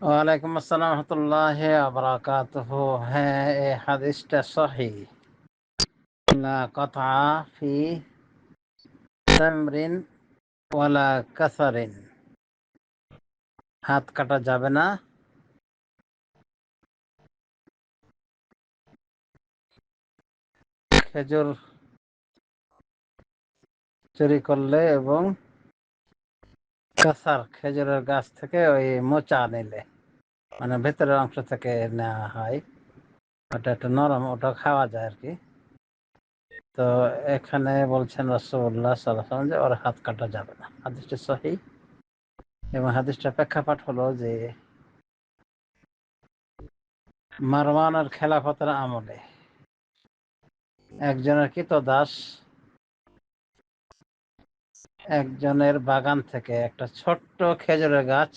ওয়ালাইকুম আসসালাম রহমতুল্লাহ আবরাকাতুহ হ্যাঁ এই হাদিসটা সহি। লা কথা ফি তামরিন ওয়ালা কাসারিন। হাত কাটা যাবে না। খেজুর চুরি করলে এবং কাসার খেজুরের গাছ থেকে ওই মোচা নিলে মানে ভেতরের অংশ থেকে নেওয়া হয়। ওটা একটু নরম, ওটা খাওয়া যায় আর কি। তো এখানে বলছেন রসগোল্লা সাল্লাম যে ওর হাত কাটা যাবে না। হাদিসটা সহি। এবং হাদিসটা প্রেক্ষাপাঠ হলো যে মারওয়ানের খেলাফতের আমলে একজনের কৃত দাস একজনের বাগান থেকে একটা ছোট্ট খেজুরের গাছ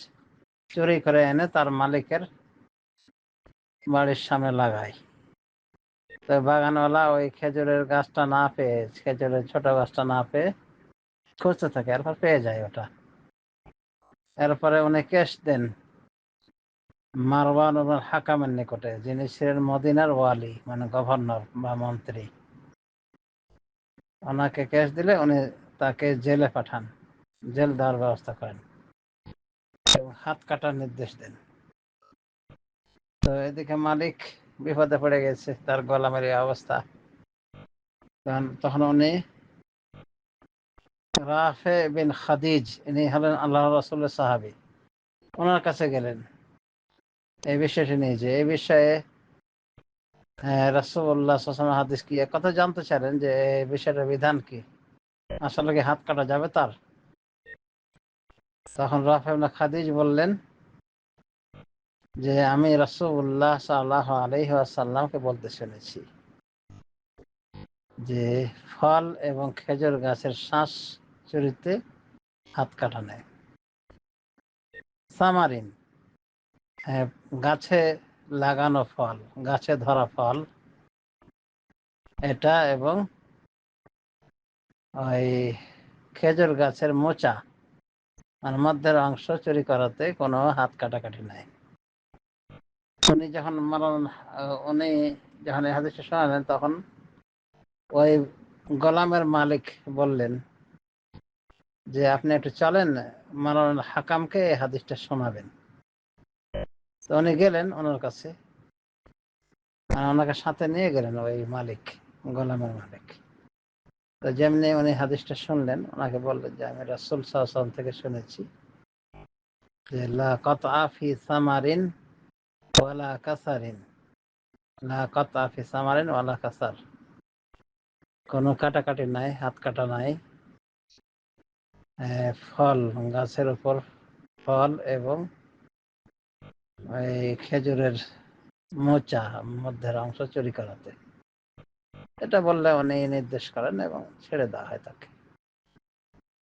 চুরি করে এনে তার মালিকের বাড়ির সামনে লাগায়। তো বাগানওয়ালা ওই খেজুরের গাছটা না পেয়ে, খেজুরের ছোট গাছটা না পেয়ে খুঁজতে থাকে, এরপর পেয়ে যায় ওটা। এরপরে উনি কেস দেন মারওয়ান হাকামের নিকটে, যিনি ছিলেন মদিনার ওয়ালি মানে গভর্নর বা মন্ত্রী। ওনাকে কেস দিলে উনি তাকে জেলে পাঠান। জেল দেওয়ার ব্যবস্থা করেন। এবং হাত কাটার নির্দেশ দেন। তো এদিকে মালিক বিপদে পড়ে গেছে, তার গোলামের অবস্থা। তখন উনি রাফে বিন খাদিজ, ইনি হলেন আল্লাহ রসুল্লাহ সাহাবি। ওনার কাছে গেলেন। এই বিষয়টি নিয়ে যে, এই বিষয়ে রাসুল্লাহ হাদিস কি কথা জানতে চাইলেন যে, এই বিষয়টার বিধান কি? আসলে কি হাত কাটা যাবে তার। তখন রাফেবনা খাদিজ বললেন যে, আমি রাসুল্লাহ সাল্লাহ আলহাসাল্লামকে বলতে শুনেছি যে, ফল এবং খেজুর গাছের শ্বাস চুরিতে হাত কাটা নেয়। সামারিন গাছে লাগানো ফল, গাছে ধরা ফল, এটা এবং ওই খেজুর গাছের মোচা মানে মধ্যের অংশ চুরি করাতে কোনো হাত কাটাকাটি নাই। উনি যখন মারান, উনি যখন এই হাদিসটা শোনালেন, তখন ওই গোলামের মালিক বললেন যে, আপনি একটু চলেন, মারান হাকামকে এই হাদিসটা শোনাবেন। তো উনি গেলেন ওনার কাছে। আর ওনাকে সাথে নিয়ে গেলেন ওই মালিক, গোলামের মালিক। তো যেমনি উনি হাদিসটা শুনলেন, ওনাকে বললেন যে, আমি রাসুল সাহসাল থেকে শুনেছি যে, লা কত আফি সামারিন ওয়ালা কাসারিন। লা কত আফি সামারিন ওয়ালা কাসার। কোনো কাটাকাটি নাই, হাত কাটা নাই। ফল, গাছের উপর ফল এবং এই খেজুরের মোচা মধ্যের অংশ চুরি করাতে। এটা বললে উনি নির্দেশ করেন এবং ছেড়ে দেওয়া হয় তাকে।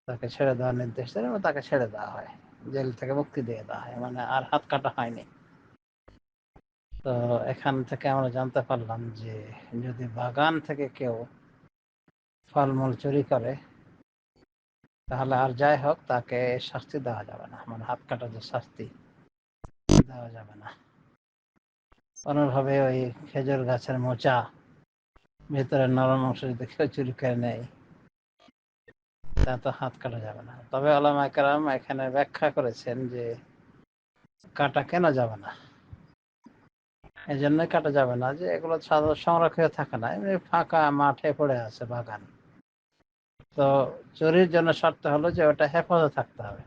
তাকে ছেড়ে দেওয়ার নির্দেশ দেন এবং তাকে ছেড়ে দেওয়া হয়। জেল থেকে মুক্তি দিয়ে দেওয়া হয় মানে আর হাত কাটা হয়নি। তো এখান থেকে আমরা জানতে পারলাম যে যদি বাগান থেকে কেউ ফলমূল চুরি করে, তাহলে আর যাই হোক, তাকে শাস্তি দেওয়া যাবে না। মানে হাত কাটা যে শাস্তি দেওয়া যাবে না। অনুভাবে ওই খেজুর গাছের মোচা ভেতরে নরম অংশ যদি কেউ নেয়। তা তো হাত কাটা যাবে না। তবে আলামা এখানে ব্যাখ্যা করেছেন যে কাটা কেন যাবে না? এই কাটা যাবে না যে এগুলো সংরক্ষিত থাকে না। এমনি ফাঁকা মাঠে পড়ে আছে বাগান। তো চুরির জন্য শর্ত হলো যে ওটা হেফাজত থাকতে হবে।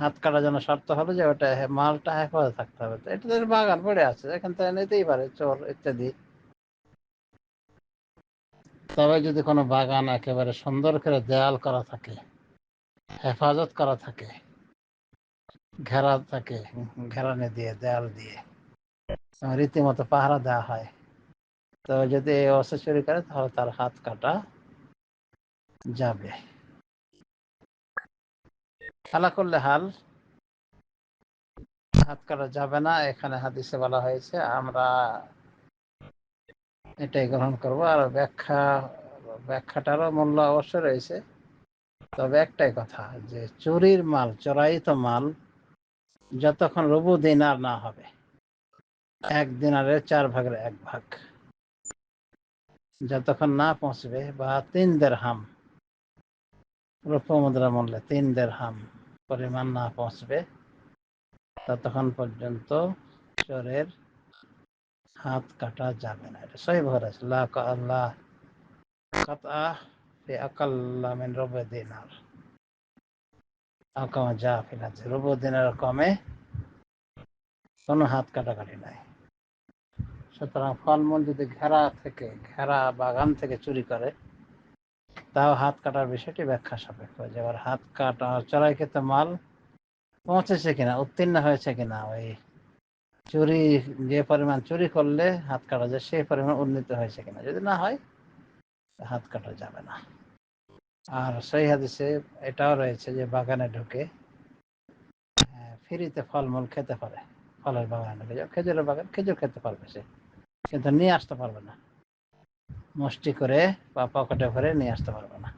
হাত কাটার জন্য শর্ত হলো যে ওটা মালটা হেফাজত থাকতে হবে। তো এটা বাগান পড়ে আছে। এখান থেকে নিতেই পারে চোর ইত্যাদি। তবে যদি কোনো বাগান একেবারে সুন্দর করে দেয়াল করা থাকে, হেফাজত করা থাকে, ঘেরা থাকে, ঘেরানি দিয়ে, দেয়াল দিয়ে রীতিমতো পাহারা দেওয়া হয় তো যদি এই অবস্থা চুরি করে তাহলে তার হাত কাটা যাবে। খেলা করলে হাল, হাত কাটা যাবে না, এখানে হাদিসে বলা হয়েছে, আমরা এটাই গ্রহণ করব। আর ব্যাখ্যা, ব্যাখ্যাটারও মূল্য অবশ্যই রয়েছে। তবে একটাই কথা যে চুরির মাল, চোরাইত মাল যতক্ষণ রবু দিনার না হবে এক দিনারের চার ভাগের এক ভাগ। যতক্ষণ না পৌঁছবে বা তিন দের হাম রূপ মুদ্রা মূল্যে তিন দের হাম পরিমাণ না পৌঁছবে, ততক্ষণ পর্যন্ত চোরের হাত কাটা যাবে না। এটা সহি ভর আছে। লা আল্লাহ কাতা ফি আকাল্লা মিন রুবি দিনার। আকামা যা ফিলাতে রুবু দিনের কমে কোনো হাত কাটাকাটি নাই। সুতরাং ফলমূল যদি ঘেরা থেকে, ঘেরা বাগান থেকে চুরি করে, তাও হাত কাটার বিষয়টি ব্যাখ্যা সাপেক্ষ। যে এবার হাত কাটা চড়াই খেতে মাল পৌঁছেছে কিনা, উত্তীর্ণ হয়েছে কিনা, ওই চুরি যে পরিমাণ চুরি করলে হাত কাটা যায় সেই পরিমাণ উন্নীত হয়েছে কিনা। যদি না হয় হাত কাটা যাবে না। আর সেই হাদিসে এটাও রয়েছে যে বাগানে ঢুকে আহ, ফ্রিতে ফলমূল খেতে পারে। ফলের বাগানে ঢুকে যাও খেজুরের বাগান খেজুর খেতে পারবে সে। কিন্তু নিয়ে আসতে পারবে না। মুষ্টি করে বা পকেটে ভরে নিয়ে আসতে পারবে না।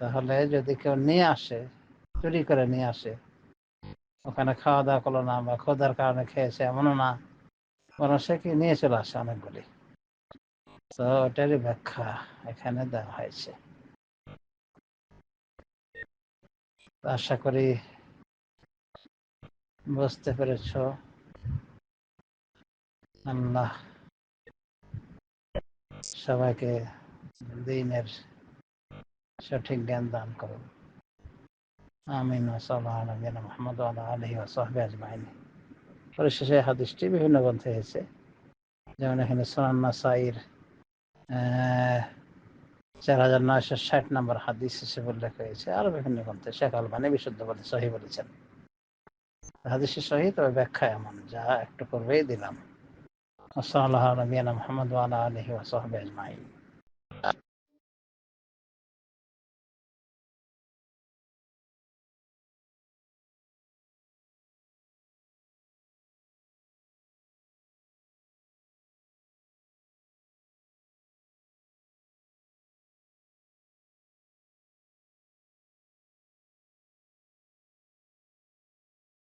তাহলে যদি কেউ নিয়ে আসে চুরি করে নিয়ে আসে ওখানে খাওয়া দাওয়া করল না বা খোদার কারণে খেয়েছে এমনও না। বরং সে কি নিয়ে চলে আসে অনেকগুলি। তো ওটারই ব্যাখ্যা এখানে দেওয়া হয়েছে। আশা করি বুঝতে পেরেছ। আল্লাহ সবাইকে দিনের সঠিক জ্ঞান দান করুন। আমিন নবীনা মোহাম্মদ আলহি ওসাহবে আজমাইন। পরিশেষে হাদিসটি বিভিন্ন গ্রন্থে হয়েছে যেমন এখানে সোনান নাসাইর চার হাজার নয়শো ষাট নম্বর হাদিস হিসেবে উল্লেখ হয়েছে, আরও বিভিন্ন গ্রন্থে শেখ আলবানি বিশুদ্ধ বলে সহি বলেছেন। হাদিসের সহি, তবে ব্যাখ্যা এমন, যা একটু পূর্বেই দিলাম। ওসাল্লাহ নবীনা মোহাম্মদ আলহি ওসাহবে আজমাইন।